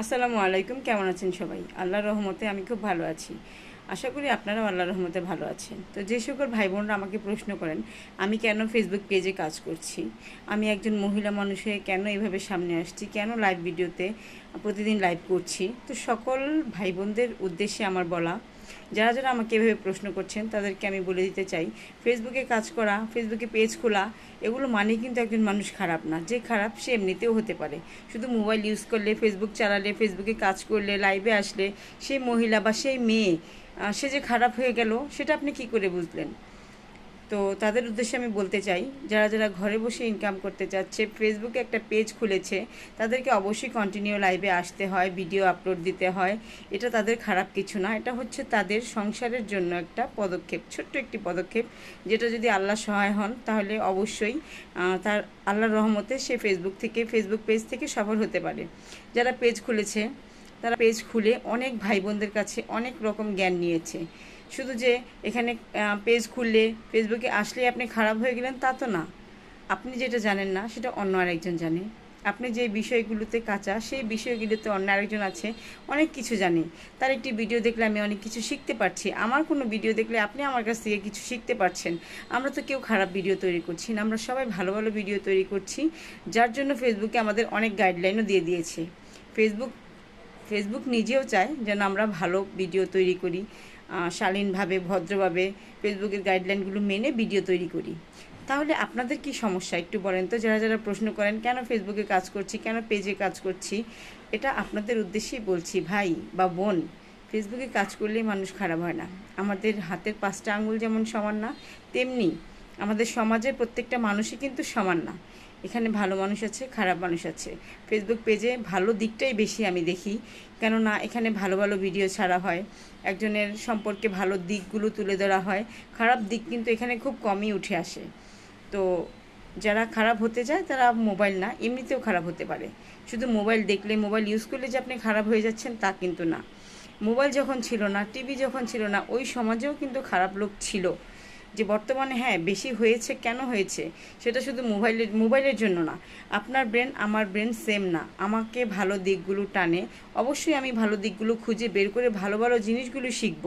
আসসালামু আলাইকুম, কেমন আছেন সবাই? আল্লাহর রহমতে আমি খুব ভালো আছি। আশা করি আপনারাও আল্লাহর রহমতে ভালো আছেন। তো যে সকল ভাই বোনরা আমাকে প্রশ্ন করেন, আমি কেন ফেসবুক পেজে কাজ করছি? আমি একজন মহিলা মানুষে কেন এইভাবে সামনে আসছি? কেন লাইভ ভিডিওতে প্রতিদিন লাইভ করছি? তো সকল ভাই বোনদের উদ্দেশ্যে আমার বলা যারা যারা আমাকে এভাবে প্রশ্ন করছেন, তাদেরকে আমি বলে দিতে চাই ফেসবুকে কাজ করা ফেসবুকে পেজ খোলা, এগুলো মানে কিন্তু একজন মানুষ খারাপ না। যে খারাপ সে এমনিতেও হতে পারে। শুধু মোবাইল ইউজ করলে ফেসবুক চালালে ফেসবুকে কাজ করলে লাইভে আসলে, সেই মহিলা বা সেই মেয়ে সে যে খারাপ হয়ে গেল, সেটা আপনি কি করে বুঝলেন? তো তাদের উদ্দেশ্যে আমি বলতে চাই, যারা যারা ঘরে বসে ইনকাম করতে চাচ্ছে ফেসবুকে একটা পেজ খুলেছে, তাদেরকে অবশ্যই কন্টিনিউ লাইভে আসতে হয় ভিডিও আপলোড দিতে হয়। এটা তাদের খারাপ কিছু না, এটা হচ্ছে তাদের সংসারের জন্য একটা পদক্ষেপ, ছোট্ট একটি পদক্ষেপ, যেটা যদি আল্লাহ সহায় হন, তাহলে অবশ্যই তার আল্লাহর রহমতে সে ফেসবুক থেকে ফেসবুক পেজ থেকে সফল হতে পারে। যারা পেজ খুলেছে, তারা পেজ খুলে অনেক ভাই বোনদের কাছে অনেক রকম জ্ঞান নিয়েছে। শুধু যে এখানে পেজ খুললে ফেসবুকে আসলে আপনি খারাপ হয়ে গেলেন তা তো না। আপনি যেটা জানেন না, সেটা অন্য আরেকজন জানে। আপনি যে বিষয়গুলোতে কাঁচা, সেই বিষয়গুলোতে অন্য আরেকজন আছে, অনেক কিছু জানে। তার একটি ভিডিও দেখলে আমি অনেক কিছু শিখতে পারছি। আমার কোনো ভিডিও দেখলে আপনি আমার কাছ থেকে কিছু শিখতে পারছেন। আমরা তো কেউ খারাপ ভিডিও তৈরি করছি না, আমরা সবাই ভালো ভালো ভিডিও তৈরি করছি, যার জন্য ফেসবুকে আমাদের অনেক গাইডলাইনও দিয়ে দিয়েছে। ফেসবুক ফেসবুক নিজেও চায় যেন আমরা ভালো ভিডিও তৈরি করি। শালীনভাবে, ভদ্রভাবে ফেসবুকের গাইডলাইনগুলো মেনে ভিডিও তৈরি করি। তাহলে আপনাদের কি সমস্যা? একটু বলেন তো, যারা যারা প্রশ্ন করেন, কেন ফেসবুকে কাজ করছি, কেন পেজে কাজ করছি? এটা আপনাদের উদ্দেশ্যেই বলছি, ভাই বা বোন, ফেসবুকে কাজ করলেই মানুষ খারাপ হয় না। আমাদের হাতের পাঁচটা আঙুল যেমন সমান না, তেমনি আমাদের সমাজের প্রত্যেকটা মানুষই কিন্তু সমান না। এখানে ভালো মানুষ আছে, খারাপ মানুষ আছে। ফেসবুক পেজে ভালো দিকটাই বেশি আমি দেখি, কেননা এখানে ভালো ভালো ভিডিও ছাড়া হয়। একজনের সম্পর্কে ভালো দিকগুলো তুলে ধরা হয়। খারাপ দিক কিন্তু এখানে খুব কমই উঠে আসে। তো যারা খারাপ হতে যায় তারা মোবাইল না, এমনিতেও খারাপ হতে পারে। শুধু মোবাইল দেখলে মোবাইল ইউজ করলে যে আপনি খারাপ হয়ে যাচ্ছেন, তা কিন্তু না। মোবাইল যখন ছিল না টিভি যখন ছিল না, ওই সমাজেও কিন্তু খারাপ লোক ছিল। যে বর্তমানে হ্যাঁ বেশি হয়েছে, কেন হয়েছে, সেটা শুধু মোবাইলের মোবাইলের জন্য না। আপনার ব্রেন আমার ব্রেন সেম না। আমাকে ভালো দিকগুলো টানে। অবশ্যই আমি ভালো দিকগুলো খুঁজে বের করে ভালো ভালো জিনিসগুলো শিখব।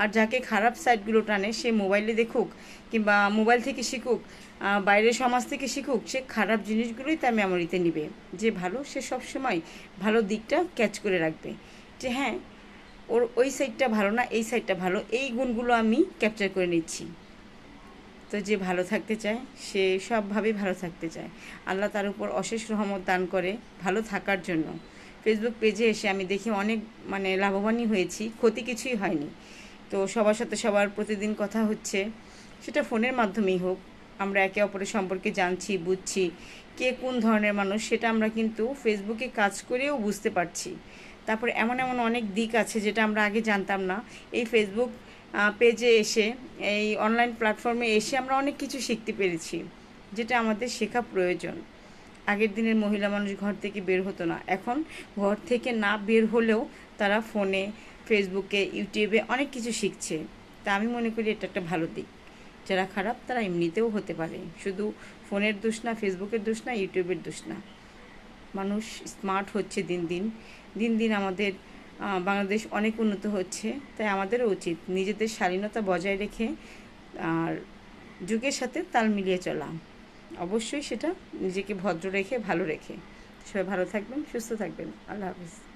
আর যাকে খারাপ সাইডগুলো টানে, সে মোবাইলে দেখুক কিংবা মোবাইল থেকে শিখুক বাইরের সমাজ থেকে শিখুক, সে খারাপ জিনিসগুলোই তার মেমোরিতে নিবে। যে ভালো, সে সবসময় ভালো দিকটা ক্যাচ করে রাখবে। যে হ্যাঁ ওর ওই সাইডটা ভালো না, এই সাইডটা ভালো, এই গুণগুলো আমি ক্যাপচার করে নিচ্ছি। তো যে ভালো থাকতে চায়, সে সবভাবেই ভালো থাকতে চায়। আল্লাহ তার উপর অশেষ রহমত দান করে ভালো থাকার জন্য। ফেসবুক পেজে এসে আমি দেখি অনেক মানে লাভবানই হয়েছি, ক্ষতি কিছুই হয়নি। তো সবার সাথে সবার প্রতিদিন কথা হচ্ছে, সেটা ফোনের মাধ্যমেই হোক। আমরা একে অপরের সম্পর্কে জানছি, বুঝছি, কে কোন ধরনের মানুষ, সেটা আমরা কিন্তু ফেসবুকে কাজ করেও বুঝতে পারছি। তারপরে এমন এমন অনেক দিক আছে যেটা আমরা আগে জানতাম না। এই ফেসবুক পেজে এসে, এই অনলাইন প্ল্যাটফর্মে এসে আমরা অনেক কিছু শিখতে পেরেছি, যেটা আমাদের শেখা প্রয়োজন। আগের দিনের মহিলা মানুষ ঘর থেকে বের হতো না। এখন ঘর থেকে না বের হলেও তারা ফোনে ফেসবুকে ইউটিউবে অনেক কিছু শিখছে। তা আমি মনে করি এটা একটা ভালো দিক। যারা খারাপ, তারা এমনিতেও হতে পারে। শুধু ফোনের দোষ না ফেসবুকের দোষ না ইউটিউবের দোষ না। মানুষ স্মার্ট হচ্ছে দিন দিন। দিন দিন আমাদের বাংলাদেশ অনেক উন্নত হচ্ছে, তাই আমাদের উচিত নিজেদের শালীনতা বজায় রেখে আর যুগের সাথে তাল মিলিয়ে চলা। অবশ্যই সেটা নিজেকে ভদ্র রেখে, ভালো রেখে। সবাই ভালো থাকবেন, সুস্থ থাকবেন। আল্লাহ হাফিজ।